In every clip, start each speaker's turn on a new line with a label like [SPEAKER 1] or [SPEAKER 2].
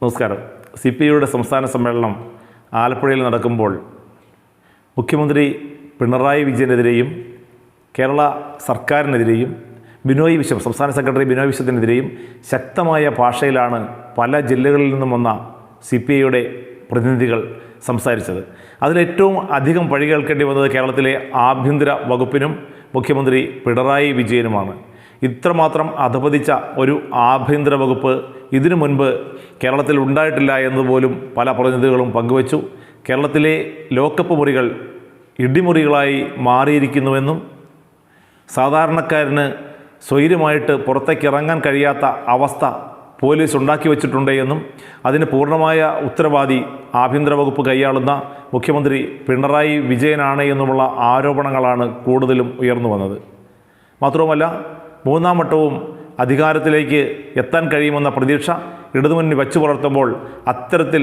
[SPEAKER 1] നമസ്കാരം. C P ഐയുടെ സംസ്ഥാന സമ്മേളനം ആലപ്പുഴയിൽ നടക്കുമ്പോൾ മുഖ്യമന്ത്രി പിണറായി വിജയനെതിരെയും കേരള സർക്കാരിനെതിരെയും ബിനോയ് വിശ്വം സംസ്ഥാന സെക്രട്ടറി ബിനോയ് വിശ്വത്തിനെതിരെയും ശക്തമായ ഭാഷയിലാണ് പല ജില്ലകളിൽ നിന്നും വന്ന സി പി ഐയുടെ പ്രതിനിധികൾ സംസാരിച്ചത്. അതിലേറ്റവും അധികം പഴി കേൾക്കേണ്ടി വന്നത് കേരളത്തിലെ ആഭ്യന്തര വകുപ്പിനും മുഖ്യമന്ത്രി പിണറായി വിജയനുമാണ്. ഇത്രമാത്രം അധപതിച്ച ഒരു ആഭ്യന്തര വകുപ്പ് ഇതിനു മുൻപ് കേരളത്തിൽ ഉണ്ടായിട്ടില്ല എന്നതുപോലും പല പ്രതിനിധികളും പങ്കുവച്ചു. കേരളത്തിലെ ലോക്കപ്പ് മുറികൾ ഇടിമുറികളായി മാറിയിരിക്കുന്നുവെന്നും സാധാരണക്കാരന് സ്വൈര്യമായിട്ട് പുറത്തേക്ക് ഇറങ്ങാൻ കഴിയാത്ത അവസ്ഥ പോലീസ് ഉണ്ടാക്കി വച്ചിട്ടുണ്ട് എന്നും അതിന് പൂർണമായ ഉത്തരവാദി ആഭ്യന്തര വകുപ്പ് കൈയാളുന്ന മുഖ്യമന്ത്രി പിണറായി വിജയനാണ് എന്നുമുള്ള ആരോപണങ്ങളാണ് കൂടുതലും ഉയർന്നു വന്നത്. മാത്രവുമല്ല മൂന്നാം വട്ടവും അധികാരത്തിലേക്ക് എത്താൻ കഴിയുമെന്ന പ്രതീക്ഷ ഇടതുമുന്നണി വച്ചു പുലർത്തുമ്പോൾ അത്തരത്തിൽ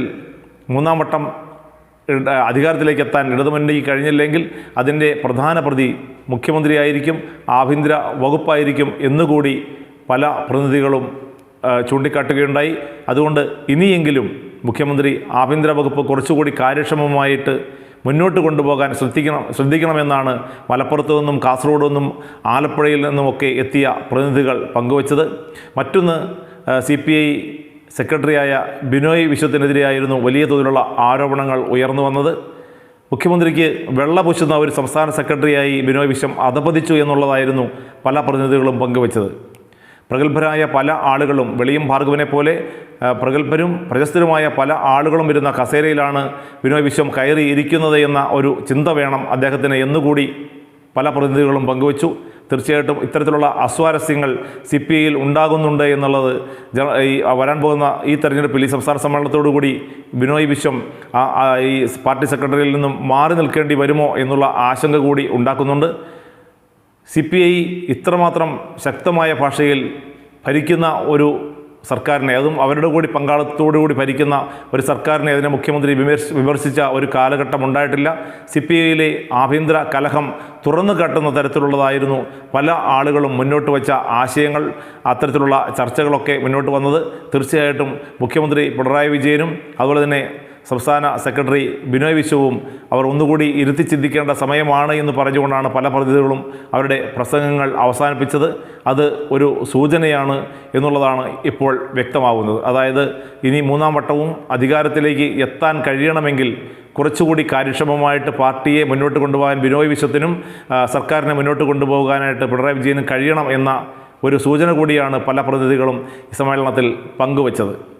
[SPEAKER 1] മൂന്നാം വട്ടം അധികാരത്തിലേക്ക് എത്താൻ ഇടതുമുന്നണി കഴിഞ്ഞില്ലെങ്കിൽ അതിന്റെ പ്രധാന പ്രതി മുഖ്യമന്ത്രിയായിരിക്കും ആഭ്യന്തര വകുപ്പായിരിക്കും എന്നുകൂടി പല പ്രതിനിധികളും ചൂണ്ടിക്കാട്ടുകയുണ്ടായി. അതുകൊണ്ട് ഇനിയെങ്കിലും മുഖ്യമന്ത്രി ആഭ്യന്തര വകുപ്പ് കുറച്ചുകൂടി കാര്യക്ഷമമായിട്ട് മുന്നോട്ട് കൊണ്ടുപോകാൻ ശ്രദ്ധിക്കണം ശ്രദ്ധിക്കണമെന്നാണ് മലപ്പുറത്തു നിന്നും കാസർഗോഡ് നിന്നും ആലപ്പുഴയിൽ നിന്നുമൊക്കെ എത്തിയ പ്രതിനിധികൾ പങ്കുവച്ചത്. മറ്റൊന്ന് സി പി ഐ സെക്രട്ടറിയായ ബിനോയ് വിശ്വത്തിനെതിരെയായിരുന്നു വലിയ തോതിലുള്ള ആരോപണങ്ങൾ ഉയർന്നു വന്നത്. മുഖ്യമന്ത്രിക്ക് വെള്ള പൂശുന്ന ഒരു സംസ്ഥാന സെക്രട്ടറിയായി ബിനോയ് വിശ്വം അധപതിച്ചു എന്നുള്ളതായിരുന്നു പല പ്രതിനിധികളും പങ്കുവച്ചത്. പ്രഗത്ഭരായ പല ആളുകളും വെളിയും ഭാർഗവനെ പോലെ പ്രഗത്ഭരും പ്രശസ്തരുമായ പല ആളുകളും ഇരുന്ന കസേരയിലാണ് വിനോയ് വിശ്വം കയറി ഇരിക്കുന്നത് എന്ന ഒരു ചിന്ത വേണം അദ്ദേഹത്തിന് എന്നുകൂടി പല പ്രതിനിധികളും പങ്കുവച്ചു. തീർച്ചയായിട്ടും ഇത്തരത്തിലുള്ള അസ്വാരസ്യങ്ങൾ സി പി ഐയിൽ ഉണ്ടാകുന്നുണ്ട് എന്നുള്ളത് ഈ വരാൻ പോകുന്ന ഈ തെരഞ്ഞെടുപ്പിൽ ഈ സംസ്ഥാന സമ്മേളനത്തോടുകൂടി ബിനോയ് വിശ്വം ഈ പാർട്ടി സെക്രട്ടറിയിൽ നിന്നും മാറി നിൽക്കേണ്ടി വരുമോ എന്നുള്ള ആശങ്ക കൂടി ഉണ്ടാക്കുന്നുണ്ട്. സി പി ഐ ഇത്രമാത്രം ശക്തമായ ഭാഷയിൽ ഭരിക്കുന്ന ഒരു സർക്കാരിനെ അതും അവരുടെ കൂടി പങ്കാളിത്തത്തോടു കൂടി ഭരിക്കുന്ന ഒരു സർക്കാരിനെ അതിനെ മുഖ്യമന്ത്രി വിമർശ വിമർശിച്ച ഒരു കാലഘട്ടം ഉണ്ടായിട്ടില്ല. സി പി ഐയിലെ ആഭ്യന്തര കലഹം തുറന്നു കാട്ടുന്ന തരത്തിലുള്ളതായിരുന്നു പല ആളുകളും മുന്നോട്ട് വച്ച ആശയങ്ങൾ അത്തരത്തിലുള്ള ചർച്ചകളൊക്കെ മുന്നോട്ട് വന്നത്. തീർച്ചയായിട്ടും മുഖ്യമന്ത്രി പിണറായി വിജയനും അതുപോലെ തന്നെ സംസ്ഥാന സെക്രട്ടറി ബിനോയ് വിശ്വവും അവർ ഒന്നുകൂടി ഇരുത്തി ചിന്തിക്കേണ്ട സമയമാണ് എന്ന് പറഞ്ഞുകൊണ്ടാണ് പല പ്രതിനിധികളും അവരുടെ പ്രസംഗങ്ങൾ അവസാനിപ്പിച്ചത്. അത് ഒരു സൂചനയാണ് എന്നുള്ളതാണ് ഇപ്പോൾ വ്യക്തമാവുന്നത്. അതായത് ഇനി മൂന്നാം വട്ടവും അധികാരത്തിലേക്ക് എത്താൻ കഴിയണമെങ്കിൽ കുറച്ചുകൂടി കാര്യക്ഷമമായിട്ട് പാർട്ടിയെ മുന്നോട്ട് കൊണ്ടുപോകാൻ ബിനോയ് വിശ്വത്തിനും സർക്കാരിനെ മുന്നോട്ട് കൊണ്ടുപോകാനായിട്ട് പിണറായി വിജയനും കഴിയണം എന്ന ഒരു സൂചന കൂടിയാണ് പല പ്രതിനിധികളും സമ്മേളനത്തിൽ പങ്കുവച്ചത്.